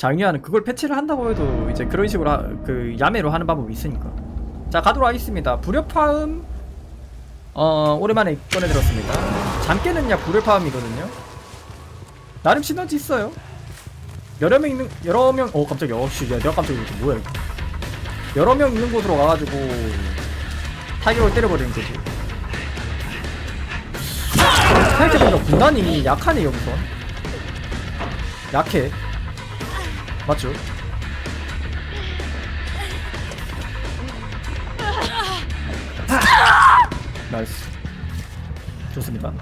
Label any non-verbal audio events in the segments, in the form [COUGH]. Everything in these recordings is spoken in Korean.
장유하는 그걸 패치를 한다고 해도 이제 그런 식으로 하, 그 야매로 하는 방법이 있으니까. 자 가도록 하겠습니다. 불협화음 어 오랜만에 꺼내 들었습니다. 잠 깨는 약 불협화음이거든요. 나름 시너지 있어요. 여러 명 있는 여러 명어 깜짝이야. 어씨 야 내가 깜짝이야. 이거 뭐야 이거. 여러 명 있는 곳으로 가가지고 타격을 때려버리는 거지. 생각해보니까 군단이 약하네 여기서. 약해 맞죠? 나이스. 좋습니다.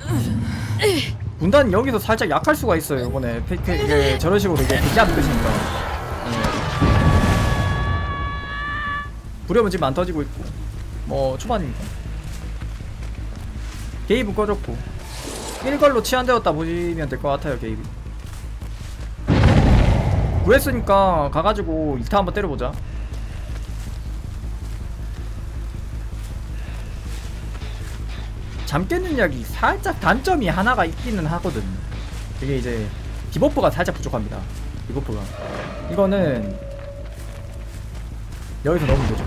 군단 여기서 살짝 약할 수가 있어요 이번에. 페이크 이게 저런 식으로 이게 뜻이니까. 네. 부려면 지금 안 터지고 있고. 뭐 초반이니까. 게이브 꺼졌고. 1걸로 치안되었다 보시면 될 것 같아요 게이브 구했으니까 가가지고 2타 한번 때려보자. 잠 깨는 약이 살짝 단점이 하나가 있기는 하거든. 이게 이제 디버프가 살짝 부족합니다. 디버프가. 이거는 여기서 넣으면 되죠.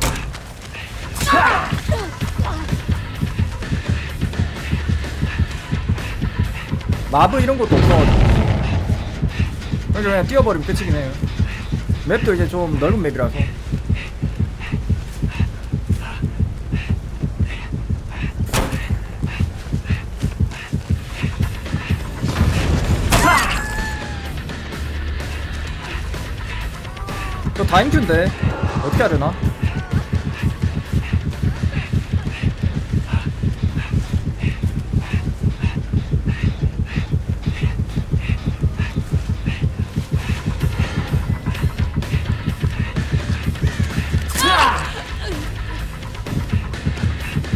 마브 이런 것도 없어가지고 그래서 그냥 뛰어버리면 끝이긴 해요 맵도 이제 좀 넓은 맵이라서 저 다인큐인데 어떻게 하려나?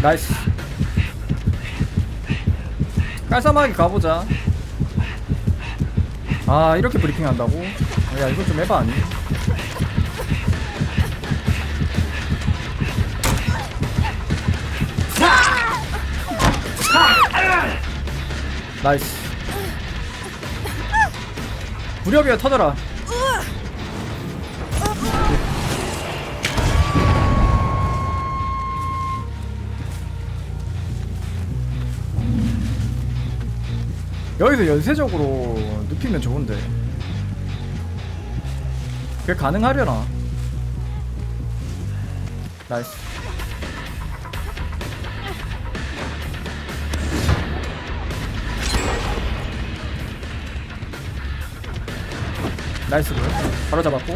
나이스 깔쌈하게 가보자 아 이렇게 브리핑 한다고? 야 이건 좀 해봐 아니? 나이스 무력이야 터져라 여기서 연쇄적으로 눕히면 좋은데. 그게 가능하려나? 나이스. 나이스. 볼 바로 잡았고.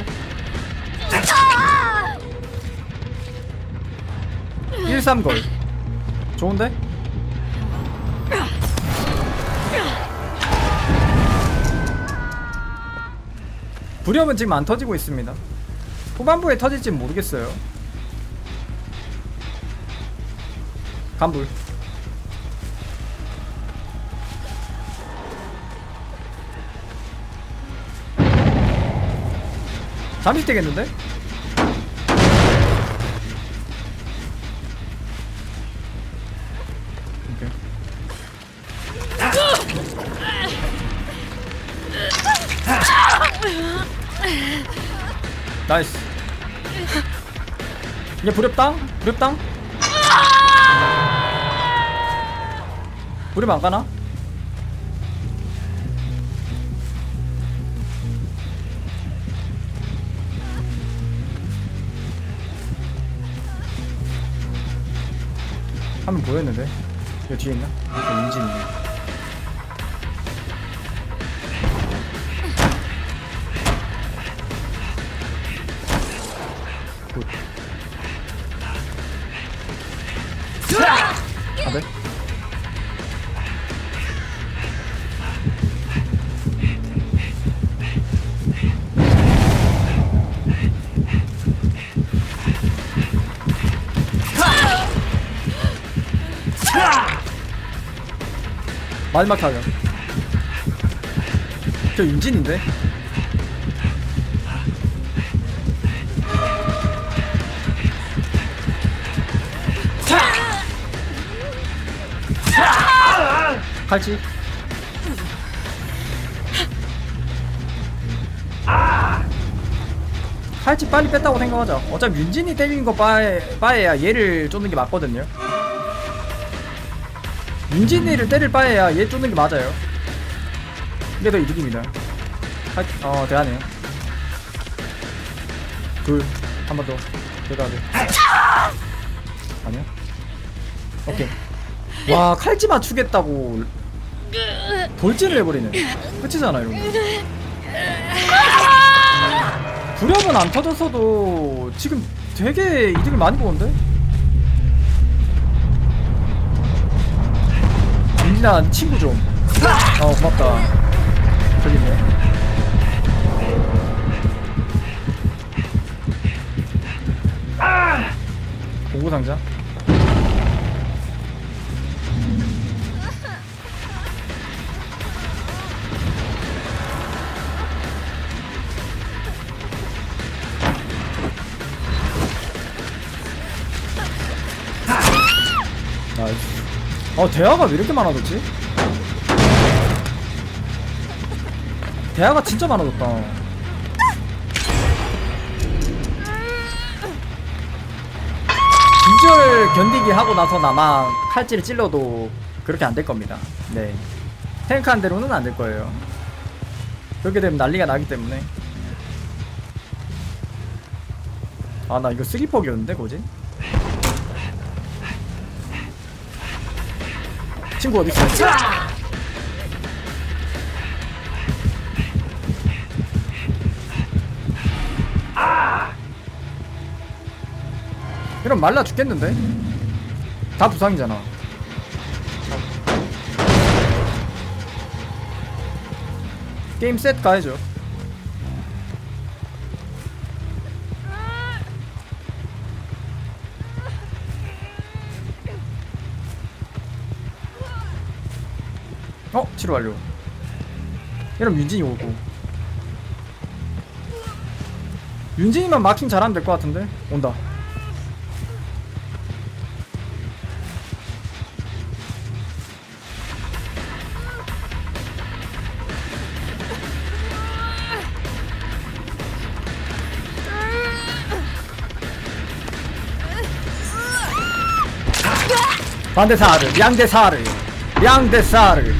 1-3걸. 좋은데? 불협은 지금 안 터지고 있습니다. 후반부에 터질진 모르겠어요. 간불. 잠시 되겠는데? 나이스 이제 부렵당? 부렵당? 부렵 안 가나? 한번 보였는데 여기 뒤에 있나? 여기 인진 있네 마지막 타격. 저 인진인데? 칼치. 칼집 빨리 뺐다고 생각하자. 어차피 윤진이 때리는 거 바에, 바에야 얘를 쫓는 게 맞거든요 윤진이를 때릴 바에야 얘 쫓는 게 맞아요. 이게 더 이득입니다. 칼, 어 대하네요. 둘 한 번더. 들어가야 돼 아니야? 오케이. 와 칼집 맞추겠다고. 돌진을 해버리네. 끝이잖아 이런 거 불협은 안 터졌어도 지금 되게 이득을 많이 보는데? 민나 친구 좀. 어 고맙다. 저기 있네. 공구 상자. 어 대화가 왜 이렇게 많아졌지? 대화가 진짜 많아졌다. 기절 견디기 하고 나서 나마 칼질을 찔러도 그렇게 안 될 겁니다. 네. 생각한 대로는 안 될 거예요. 그렇게 되면 난리가 나기 때문에. 아, 나 이거 쓰리퍽이었는데, 거진? 친구 어디 있어? 이런 말라 죽겠는데? 다 부상이잖아. 게임 셋 가야죠. 어? 치료 완료. 이러면 윤진이 오고. 윤진이만 마킹 잘하면 될 것 같은데? 온다. 반대사를, 양대사를, 양대사를,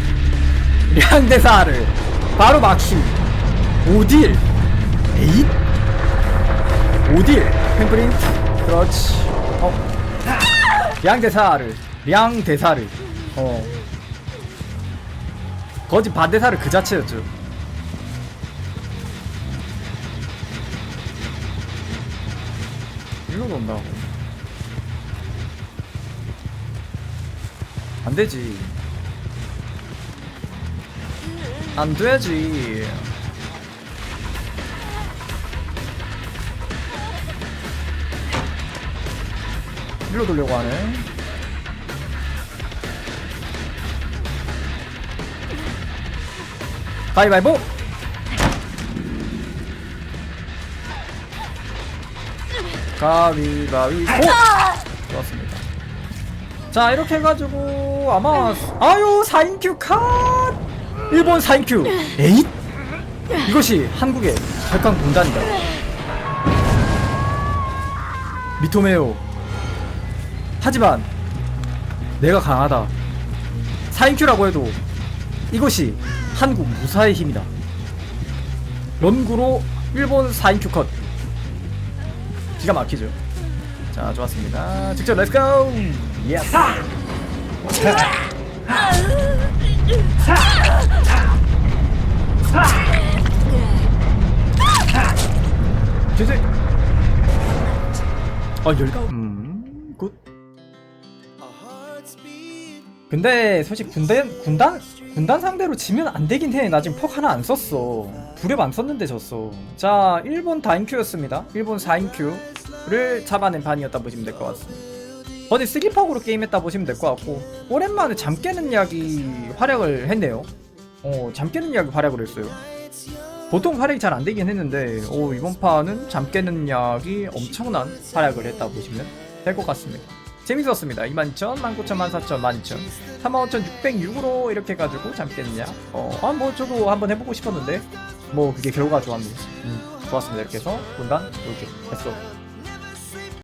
양대사를, 바로 막힘. 오딜, 에잇, 오딜, 템프린트, 그렇지. 어, 양대사를, 양대사를, 어. 거짓 반대사를 그 자체였죠. 일로도 온다고. 안 되지. 안 되지. 일로 돌려고 하네. 가위바위보! 가위바위보! 좋았습니다. 자 이렇게 해가지고 아마 아유 4인큐 컷 일본 4인큐. 에잇? 이것이 한국의 백강 공단이다. 미토메오 하지만 내가 강하다. 4인큐라고 해도 이것이 한국 무사의 힘이다. 런구로 일본 4인큐 컷. 기가 막히죠? 자 좋았습니다. 직접 렛츠고! 예스 [LAUGHS] 제제 아 열가 음굿 근데 솔직히 군대 군단 군단 상대로 지면 안 되긴 해. 나 지금 퍽 하나 안 썼어. 불협 안 썼는데 졌어. 자, 일본 다인큐였습니다. 일본 4인큐를 잡아낸 판이었다 보시면 될 것 같습니다. 어제 쓰기퍽으로 게임했다 보시면 될 것 같고 오랜만에 잠 깨는 약이 활약을 했네요. 어, 잠 깨는 약이 활약을 했어요. 보통 활약이 잘 안 되긴 했는데 오, 이번 판은 잠 깨는 약이 엄청난 활약을 했다 보시면 될 것 같습니다. 재밌었습니다. 22,000, 19,000, 14,000, 12,000, 35,606으로 이렇게 해가지고 잠 깨는 약. 어, 아, 뭐 저도 한번 해보고 싶었는데 뭐 그게 결과가 좋았네요. 음. 좋았습니다. 이렇게 해서 문단 이렇게 됐어.